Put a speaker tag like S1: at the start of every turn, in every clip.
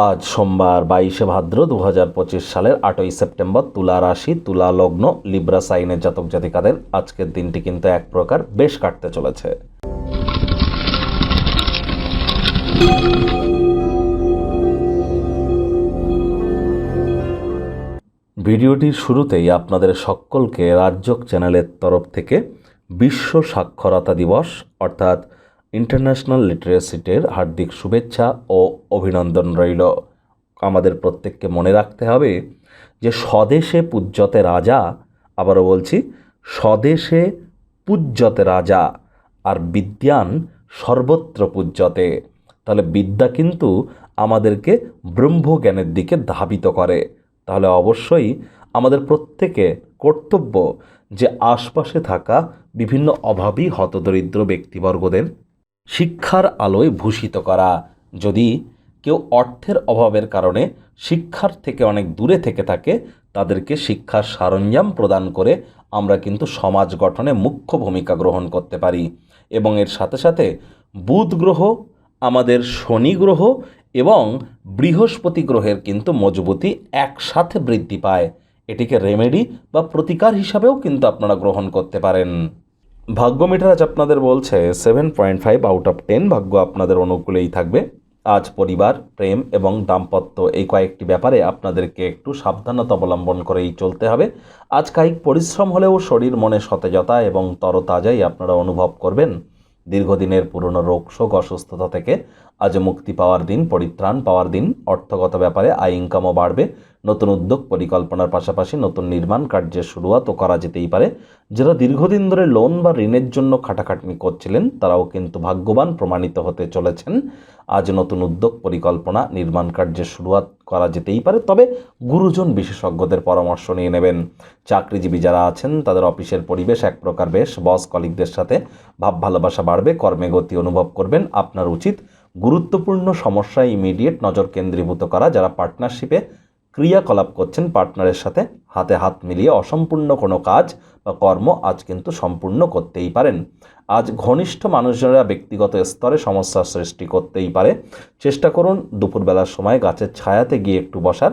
S1: আজ সোমবার বাইশে ভাদ্র দু হাজার পঁচিশ সালের আটই সেপ্টেম্বর তুলা রাশি, তুলা লগ্ন, লিব্রা সাইনের জাতক জাতিকাদের আজকের দিনটি কিন্তু এক প্রকার বেশ কাটতে চলেছে। ভিডিওটির শুরুতেই আপনাদের সকলকে রাজ্যক চ্যানেলের তরফ থেকে বিশ্ব সাক্ষরতা দিবস, অর্থাৎ ইন্টারন্যাশনাল লিটারেসি ডের হার্দিক শুভেচ্ছা ও অভিনন্দন রইল। আমাদের প্রত্যেককে মনে রাখতে হবে যে স্বদেশে পূজ্যতে রাজা, আবারও বলছি, স্বদেশে পূজ্যতে রাজা আর বিদ্যান সর্বত্র পূজ্যতে। তাহলে বিদ্যা কিন্তু আমাদেরকে ব্রহ্মজ্ঞানের দিকে ধাবিত করে। তাহলে অবশ্যই আমাদের প্রত্যেকে কর্তব্য যে আশপাশে থাকা বিভিন্ন অভাবী, হতদরিদ্র ব্যক্তিবর্গদের শিক্ষার আলোয় ভূষিত করা। যদি কেউ অর্থের অভাবের কারণে শিক্ষার থেকে অনেক দূরে থেকে থাকে, তাদেরকে শিক্ষার সরঞ্জাম প্রদান করে আমরা কিন্তু সমাজ গঠনে মুখ্য ভূমিকা গ্রহণ করতে পারি। এবং এর সাথে সাথে বুধ গ্রহ, আমাদের শনি গ্রহ এবং বৃহস্পতি গ্রহের কিন্তু মজবুতি একসাথে বৃদ্ধি পায়। এটিকে রেমেডি বা প্রতিকার হিসাবেও কিন্তু আপনারা গ্রহণ করতে পারেন। ভাগ্য মিটার আজ আপনাদের বলছে seven point five out of ten ভাগ্য আপনাদের অনুকূলেই থাকবে। আজ পরিবার, প্রেম এবং দাম্পত্য এই কয়েকটি ব্যাপারে আপনাদেরকে একটু সাবধানতা অবলম্বন করেই চলতে হবে। আজ কায়িক পরিশ্রম হলেও শরীর মনে সতেজতা এবং তরতাজাই আপনারা অনুভব করবেন। দীর্ঘদিনের পুরনো রোগ, শোক, অসুস্থতা থেকে আজ মুক্তি পাওয়ার দিন, পরিত্রাণ পাওয়ার দিন, অর্থগত ব্যাপারে আয় ইনকামও বাড়বে। নতুন উদ্যোগ পরিকল্পনার পাশাপাশি নতুন নির্মাণ কার্যের শুরুয়াতও করা যেতেই পারে। যারা দীর্ঘদিন ধরে লোন বা ঋণের জন্য খাটাখাটনি করছিলেন, তারাও কিন্তু ভাগ্যবান প্রমাণিত হতে চলেছেন। আজ নতুন উদ্যোগ পরিকল্পনা, নির্মাণ কার্যের শুরুয়াত করা যেতেই পারে, তবে গুরুজন বিশেষজ্ঞদের পরামর্শ নিয়ে নেবেন। চাকরিজীবী যারা আছেন, তাদের অফিসের পরিবেশ এক প্রকার বেশ। বস কলিগদের সাথে ভাব ভালোবাসা বাড়বে, কর্মে গতি অনুভব করবেন। আপনার উচিত গুরুত্বপূর্ণ সমস্যায় ইমিডিয়েট নজর কেন্দ্রীভূত করা যারা পার্টনারশিপে ক্রিয়াকলাপ করছেন পার্টনারের সাথে হাতে হাত মিলিয়ে অসম্পূর্ণ কোনো কাজ বা কর্ম আজ কিন্তু সম্পূর্ণ করতেই পারেন। আজ ঘনিষ্ঠ মানুষজনেরা ব্যক্তিগত স্তরে সমস্যার সৃষ্টি করতেই পারে। চেষ্টা করুন দুপুরবেলার সময় গাছের ছায়াতে গিয়ে একটু বসার।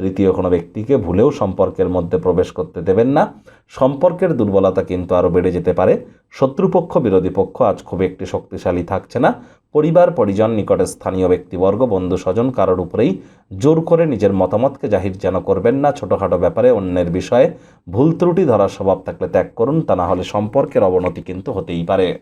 S1: তৃতীয় কোনো ব্যক্তিকে ভুলেও সম্পর্কের মধ্যে প্রবেশ করতে দেবেন না। সম্পর্কের দুর্বলতা কিন্তু আরও বেড়ে যেতে পারে। শত্রুপক্ষ, বিরোধী পক্ষ আজ খুব একটি শক্তিশালী থাকছে না। পরিবার, পরিজন, নিকটে স্থানীয় ব্যক্তিবর্গ বন্ধু স্বজন কারোর উপরেই জোর করে নিজের মতামতকে জাহির যেন করবেন না। ছোটোখাটো ব্যাপারে অন্যের বিষয়ে ভুল ত্রুটি ধরার স্বভাব থাকলে ত্যাগ করুন। তা না হলে সম্পর্কের অবনতি কিন্তু হতেই পারে।